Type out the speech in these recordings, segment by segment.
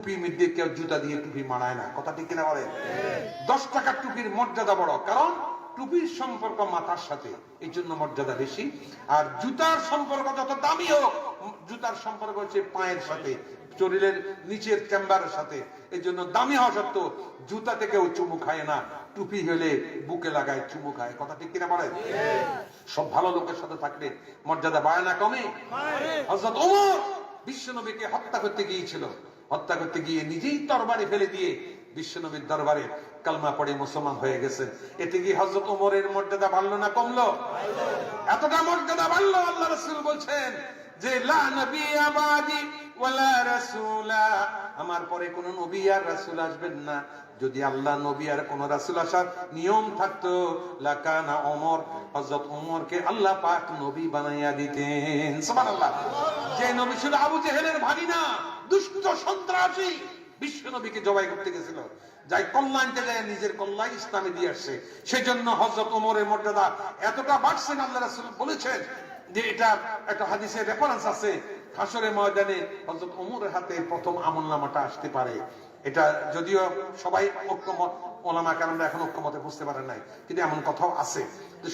টুপির কেউ জুতা দিয়ে টুপি মানায় না। কথা ঠিক কিনা দশ টাকার টুপির মর্যাদা বড়। কারণ টুপির সম্পর্ক মাথার সাথে এই জন্য মর্যাদা বেশি। আর জুতার সম্পর্ক যত দামি হোক জুতার সম্পর্ক হচ্ছে পায়ের সাথে শরীরের নিচের চেম্বারের সাথে। এই জন্য দামি হওয়া সত্ত্বেও জুতাতে কেউ চুমু খায় না। টুপি হলে বুকে লাগায় চুমু খায়। কথা ঠিক কিনা বলেন? সব ভালো লোকের সাথে থাকলে মর্যাদা বাড়ে না কমে? হজরত ওমর বিশ্বনবীকে হত্যা করতে গিয়েছিল। হত্যা করতে গিয়ে নিজেই তরবারি ফেলে দিয়ে বিশ্বনবীর দরবারে কালমা পড়ে মুসলমান হয়ে গেছে। এতে কি হজরত ওমরের মর্যাদা বাড়লো না কমলো? এতটা মর্যাদা বাড়লো, আল্লাহ রসুল বলছেন যে, লা নবী আবাদি ওয়ালা রাসূলা, আমার পরে কোন নবী আর রাসূল আসবেন না। যদি আল্লাহ, নবী আর কোন রাসূল আসার নিয়ম থাকতো, লাকানা ওমর, হযরত ওমরকে আল্লাহ পাক নবী বানাইয়া দিতেন। সুবহানাল্লাহ। যে নবী ছিল আবু জেহেলের ভাগিনা, দুষ্ট সন্ত্রাসী, বিশ্ব নবীকে জবাই করতে গেছিল। যাই কল্যাণতে যায় নিজের কল্যাণ ইসলামে দিয়ে আসছে। সেজন্য হজরত ওমরের মর্যাদা এতটা বাড়ছেন আল্লাহ রাসুল বলেছেন যে এটা একটা হাদিসের রেফারেন্স আছে। হাসরের ময়দানে হযরত ওমরের হাতে প্রথম আমল নামাটা আসতে পারে। এটা যদিও সবাই ঐক্যমত ওলামা কারণরা এখন ঐক্যমতে বুঝতে পারেন নাই, কিন্তু এমন কথাও আছে।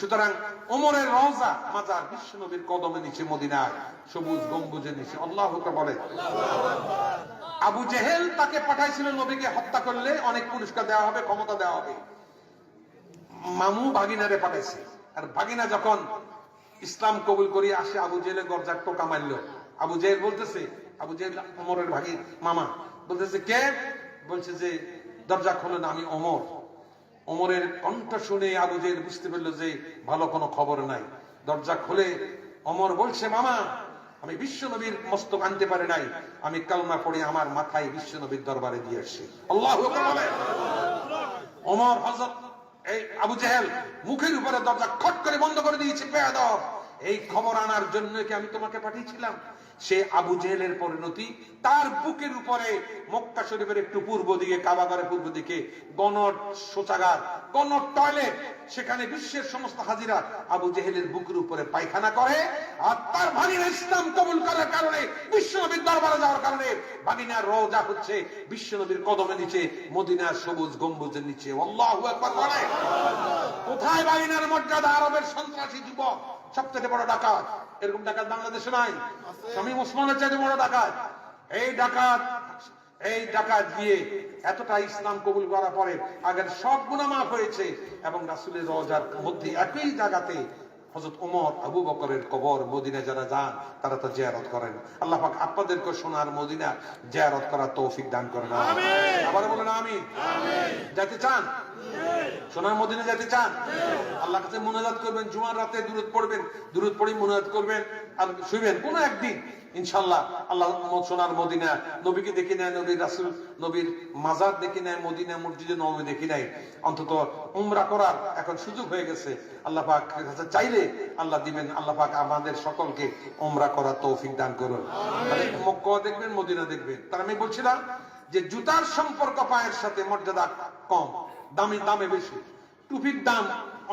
সুতরাং ওমরের রওজা মাজার বিশ্ব নবীর কদমে নিচে মদিনায়, সবুজ গম্বুজের নিচে, আল্লাহ বলে। আবু জেহেল তাকে পাঠাইছিল নবীকে হত্যা করলে অনেক পুরস্কার দেওয়া হবে, ক্ষমতা দেওয়া হবে। মামু ভাগিনারে পাঠাইছে। আর ভাগিনা যখন ইসলাম কবুল করি আসে, আবু জেহেলের গরজার টোকা মারল। আবু জেহেল বলতেছে, আবু জেহেল অমরের ভাগি মামা বলতেছে, কে? বলছে যে, দরজা খোলেন আমি অমর অমরের কণ্ঠ শুনে আবু জেহেল বুঝতে পারল যে, ভালো কোনো খবর নাই। দরজা খুলে অমর বলছে, মামা, আমি বিশ্ব নবীর মস্তক আনতে পারি নাই। আমি কালমা পড়ে আমার মাথায় বিশ্ব নবীর দরবারে দিয়ে আসছি। আল্লাহ অমর হজরত এই আবু জেহেল মুখের উপরে দরজা খট করে বন্ধ করে দিয়েছে বেয়াদব এই খবর আনার জন্য কি আমি তোমাকে পাঠিয়েছিলাম? সে আবু জেহেলের পরিণতি, তার বুকের উপরে মক্কা শরীফের একটু পূর্ব দিকে কাবাগারের পূর্ব দিকে গণর শৌচাগার গণর টয়লেট, সেখানে বিশ্বের সমস্ত হাজিরা আবু জেহেলের বুকের উপরে পায়খানা করে আর তার ভাগিনা ইসলাম কবুল করার কারণে, বিশ্বনবীর দরবারে যাওয়ার কারণে ভাগিনার রোজা হচ্ছে বিশ্বনবীর কদমে নিচে, মদিনার সবুজ গম্বুজের নিচে। আকবার কোথায় ভাগিনার মর্যাদা? আরবের সন্ত্রাসী যুবক। সবচেয়ে বড় ডাকাত। এরকম ডাকাত বাংলাদেশে নাই। স্বামী ওসমানের চাইতে বড় ডাকাত। এই ডাকাত এই ডাকাত দিয়ে এতটা ইসলাম কবুল করার পরে আগের সব গুণা মাফ হয়েছে এবং রাসুলের রোজার মধ্যে একই জায়গাতে হজরত ওমর আবু বকরের কবর মদিনা যারা যান তারা তো জিয়ারত করেন। আল্লাহ পাক আপনাদেরকে সোনার মদিনা জিয়ারত করার তৌফিক দান করেন। আবার বলেন আমি যেতে চান? সোনার মদিনা যেতে চান? আল্লাহ কাছে মোনাজাত করবেন, জুমার রাতে দূরত পড়বেন দূরত পড়ে মোনাজাত করবেন আর শুইবেন কোনো একদিন। ইনশাল্লাহ আল্লাহ সোনার মদিনা নবীকে দেখি নেয়, নবীর রাসুল, নবীর মাজার দেখি নেয়, মদিনা মসজিদে নবী দেখি নাই অন্তত উমরা করার এখন সুযোগ হয়ে গেছে। আল্লাহ পাক কাছে চাইলে আল্লাহ দিবেন, আল্লাহ পাক আমাদের সকলকে উমরা করার তৌফিক দান করুন। মক্কা দেখবেন, মদিনা দেখবেন। তার আমি বলছিলাম যে জুতার সম্পর্ক পায়ের সাথে মর্যাদা কম। দামি দামে বেশি। টুপির দাম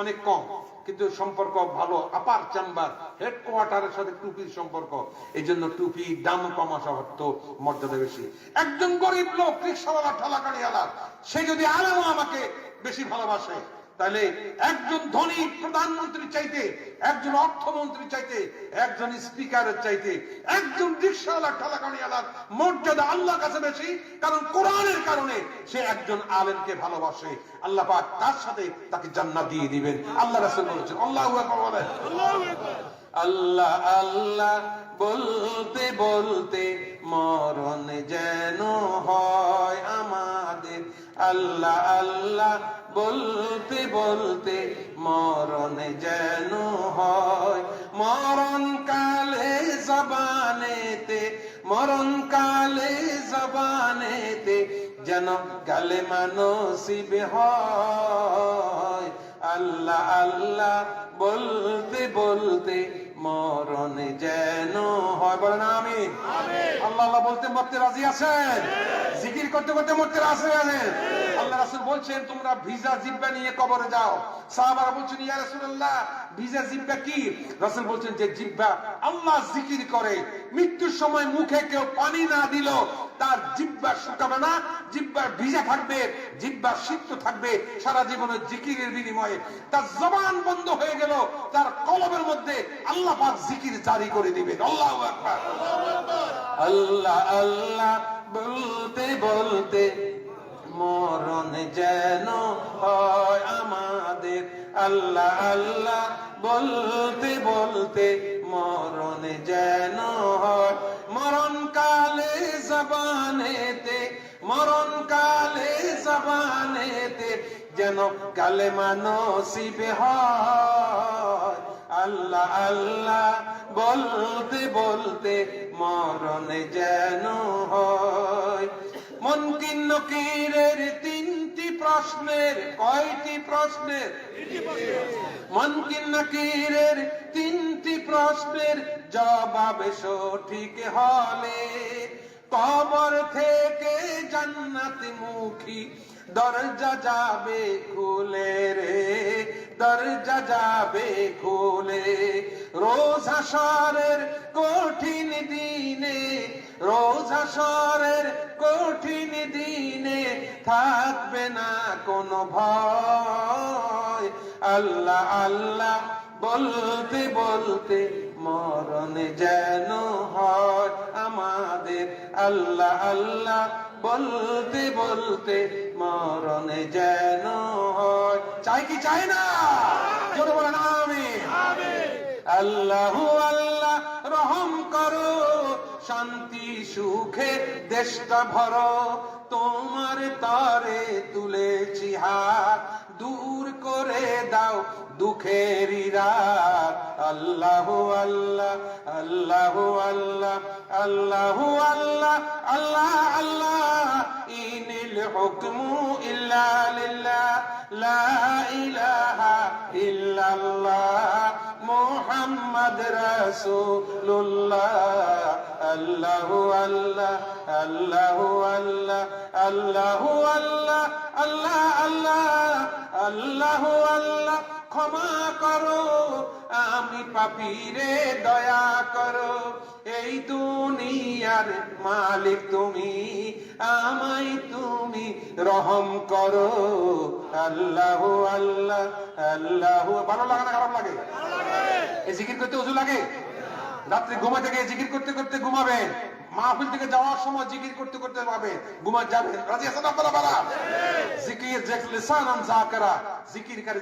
অনেক কম, কিন্তু সম্পর্ক ভালো। আপার চেম্বার হেডকোয়ার্টারের সাথে টুপির সম্পর্ক এই জন্য টুপি দাম কম আসা অর্থ মর্যাদা বেশি। একজন গরিব লোক, রিক্সাওয়ালা ঠেলা গাড়িওয়ালা সে যদি আলামও আমাকে বেশি ভালোবাসে তাহলে একজন ধনী প্রধানমন্ত্রী চাইতে একজন অর্থমন্ত্রী চাইতে একজন স্পিকারের চাইতে একজন রিক্সাওয়ালা মর্যাদা আল্লাহ কাছে বেশি কারণ কোরআনের কারণে সে একজন আলেমকে ভালোবাসে। আল্লাহ পাক তার সাথে তাকে জান্নাত দিয়ে দিবেন। আল্লাহ রাসূল বলেছেন আল্লাহু আকবার বলেন। আল্লাহ আল্লাহ বলতে বলতে মরণ যেন হয় আমাদের। আল্লাহ আল্লাহ বলতে বলতে মরণ যেন হয়। মরণ কালে জবানেতে মরণ কালে জবানেতে যেন গালে মানসিব হয়। আল্লাহ আল্লাহ বলতে বলতে মরণ যেন হয়। বলেন আমি আল্লাহ আল্লাহ বলতে মরতে রাজি আছেন? জিকির করতে করতে মরতে রাসে আছেন? আল্লাহ রাসূল বলছেন, তোমরা ভিজা জিব্বা নিয়ে কবরে যাও। সাহাবারা বলছেন, ইয়া রাসূলুল্লাহ, ভিজা জিব্বা কি? রাসূল বলছেন যে, জিব্বা আল্লাহ জিকির করে। মৃত্যুর সময় মুখে কেউ পানি না দিল, তার জিব্বা শুকাবে না, জিব্বা ভিজা থাকবে, জিব্বা সিদ্ধ থাকবে। সারা জীবনের জিকিরের বিনিময়ে তার জবান বন্ধ হয়ে গেল, তার কলবের মধ্যে আল্লাহ পাক জিকির জারি করে দিবেন। আল্লাহু আকবার। আল্লাহ আল্লাহ, বলতে বলতে মরণ যেন হয় আমাদের। আল্লাহ আল্লাহ বলতে বলতে মরণ যেন হয়। মরণ কালে জবানেতে, মরণ কালে জবানেতে যেন কালে মানসিবে হয়। আল্লাহ আল্লাহ বলতে বলতে মরণ যেন হয়। মনকিন নকিরের তিনটি প্রশ্নের, কয়টি প্রশ্নের? মনকিন নকিরের তিনটি প্রশ্নের জবাব সঠিক হলে কবর থেকে জান্নাত মুখী দরজা যাবে খুলে রে, দরজা যাবে খুলে। রোজ হাসরের কঠিন দিনে রোজ হাসরের কঠিন দিনে থাকবে না কোনো ভয়। আল্লাহ আল্লাহ বলতে বলতে মরণ যেন হয় আমাদের। আল্লাহ আল্লাহ বলতে বলতে মরণ যেন হয়। চাই কি চাই না? জোরে বলেন আমি আল্লাহ আল্লাহ রহম করো। শান্তি, সুখে দেশটা ভরো। তোমার তরে তুলেছি হাত দূর করে দাও দুঃখের রাত আল্লাহ আল্লাহ আল্লাহ আল্লাহ আল্লাহ আল্লাহ আল্লাহ আল্লাহ। ইনিল হুকমু ইল্লা লিল্লাহ, লা ইলাহা ইল্লাল্লাহ। মুহাম্মদ রাসূলুল্লাহ। আল্লাহ আল্লাহ আল্লাহ আল্লাহ আল্লাহ আল্লাহ আল্লাহ আল্লাহ আল্লাহ আল্লাহ, ক্ষমা করো, আমি পাপিরে দয়া করো। এই দুনিয়ার মালিক তুমি, আমায় তুমি রহম করো। আল্লাহ আল্লাহ আল্লাহ, ভালো লাগে না খারাপ লাগে? এই জিকির করতে উজু লাগে? রাত্রে ঘুমা থেকে জিকির করতে করতে ঘুমাবেন মাহফিল থেকে যাওয়ার সময় জিকির করতে করতে পাবে ঘুমা যাবেন রাজি আছেন আপনারা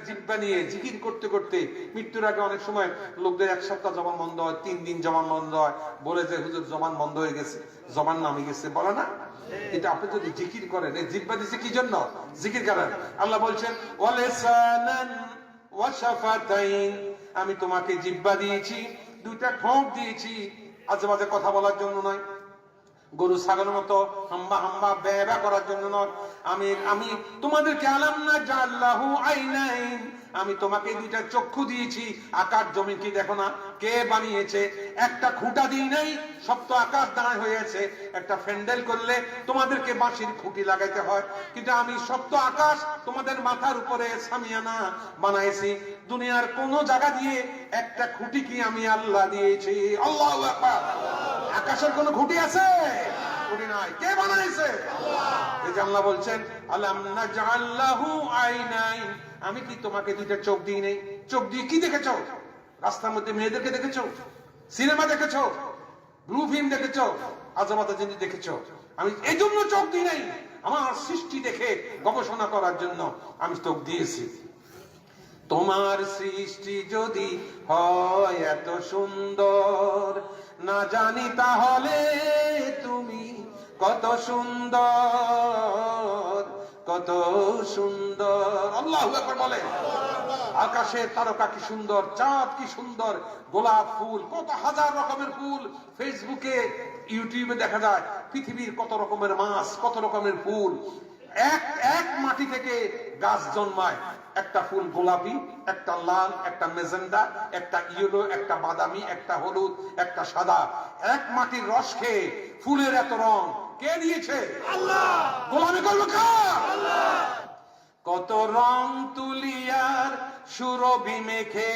জিব্বা নিয়ে জিকির করতে করতে মৃত্যুর আগে অনেক সময় লোকদের এক সপ্তাহ জবান বন্ধ হয়, তিন দিন জবান বন্ধ হয়। বলে যে, হুজুর, জবান বন্ধ হয়ে গেছে। জবান নামে গেছে। বলে না। কিন্তু আপনি যদি জিকির করেন, এই জিব্বা দিছে কি জন্য? জিকির করেন। আল্লাহ বলছেন, ওয়ালিসানান ওয়াশাফাতাইন আমি তোমাকে জিব্বা দিয়েছি। দুইটা ঠোঁট দিয়েছি আজে বাজে কথা বলার জন্য নয়। গরু, ছাগলের মতো হাম্বা হাম্বা ব্যবা করার জন্য নয়। আমি আমি তোমাদেরকে আলাম না, জাল্লাহু আইনাইন। আমি তোমাকে দুইটা চক্ষু দিয়েছি। আকাশ জমি কি দেখো না? কে বানিয়েছে? একটা খুঁটা দিই নাই সব তো আকাশ দাঁড়ায় হয়েছে একটা ফ্যান্ডেল করলে তোমাদেরকে বাঁশির খুঁটি লাগাইতে হয়। কিন্তু আমি সপ্ত আকাশ, তোমাদের মাথার উপরে সামিয়ানা বানাইছি। দুনিয়ার কোন জায়গা দিয়ে একটা খুঁটি কি আমি আল্লাহ দিয়েছি? আল্লাহ আকাশের কোন খুঁটি আছে? খুঁটি নাই। কে বানাইছে? এই আল্লাহ আমি কি তোমাকে দুইটা চোখ দিই নেই? চোখ দিয়ে কি রাস্তার মধ্যে মেয়েদেরকে সিনেমা ব্লু ফিল্ম জিনিস দেখেছ? আমি এই জন্য চোখ দিই নাই। আমার সৃষ্টি দেখে গবেষণা করার জন্য আমি চোখ দিয়েছি। তোমার সৃষ্টি যদি হয় এত সুন্দর না জানি তাহলে তুমি কত সুন্দর কত সুন্দর। আল্লাহ বলে আকাশের তারকা কি সুন্দর, চাঁদ কি সুন্দর, গোলাপ ফুল, কত হাজার রকমের ফুল। ফেসবুকে, ইউটিউবে দেখা যায়, পৃথিবীর কত রকমের মাছ, কত রকমের ফুল। এক এক মাটি থেকে গাছ জন্মায়। একটা ফুল গোলাপি একটা লাল একটা মেজেন্ডা একটা ইয়েলো একটা বাদামি একটা হলুদ একটা সাদা। এক মাটির রস খেয়ে ফুলের এত রং কে দিয়েছে আল্লাহ! গোলামি করব কার কত রং তুলিয়ার সুরভি মেখে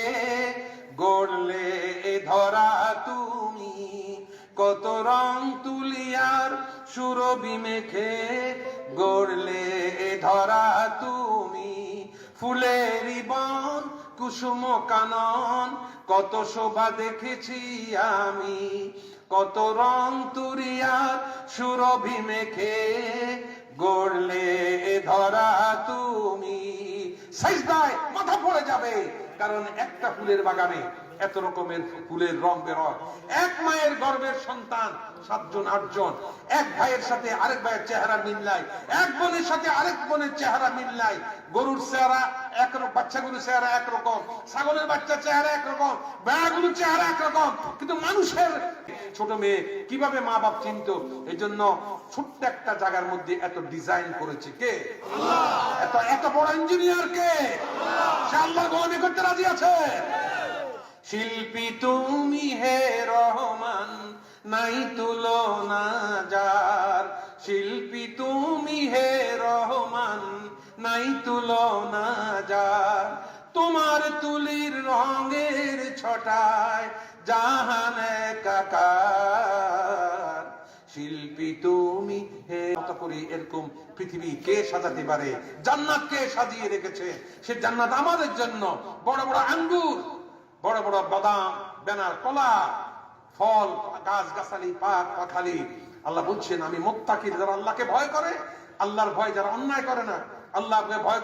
গড়লে এ ধরা তুমি। কত রং তুলিয়ার সুরভি মেখে গড়লে এ ধরা তুমি। ফুলেরই বন, কুসুম কানন, কত শোভা দেখেছি আমি, কত রং তুরিয়ার সুরভি মেখে গড়লে ধরা তুমি। সাইজদায় মাথা পড়ে যাবে, কারণ একটা ফুলের বাগানে এত রকমের ফুলের রং বেরোয়। এক মায়ের গর্ভের সন্তান, সাতজন, আটজন। এক ভাইয়ের সাথে আরেক ভাইয়ের চেহারা মিললাই এক বোনের সাথে আরেক বোনের চেহারা মিললাই গরুর চেহারা একরকম, বাচ্চাগুলোর চেহারা একরকম, ছাগলের বাচ্চা চেহারা একরকম বেড়াগুলোর চেহারা একরকম। কিন্তু মানুষের ছোট মেয়ে কীভাবে মা বাপ চিনত? এই জন্য ছোট্ট একটা জায়গার মধ্যে এত ডিজাইন করেছে কে? এত এত বড় ইঞ্জিনিয়ার কে? সে আল্লাহ গোলামি করতে রাজি আছে? শিল্পী তুমি হে রহমান, নাই তুলনা যার। শিল্পী তুমি হে রহমান, নাই তুলনা যার। তোমার তুলির রঙের ছটায় জাহান কাকার শিল্পী তুমি হে মতো করে এরকম পৃথিবী কে সাজাতে পারে? জান্নাত কে সাজিয়ে রেখেছে? সে জান্নাত আমাদের জন্য। বড় বড় আঙ্গুর। বড় বড় বাদাম, বেনার, কলা, ফল, গাছ, গাছালি পাক পাখালি আল্লাহ বলছেন, আমি মোত্তাকির যারা আল্লাহকে ভয় করে, আল্লাহর ভয় যারা অন্যায় করে না, আল্লাহকে ভয়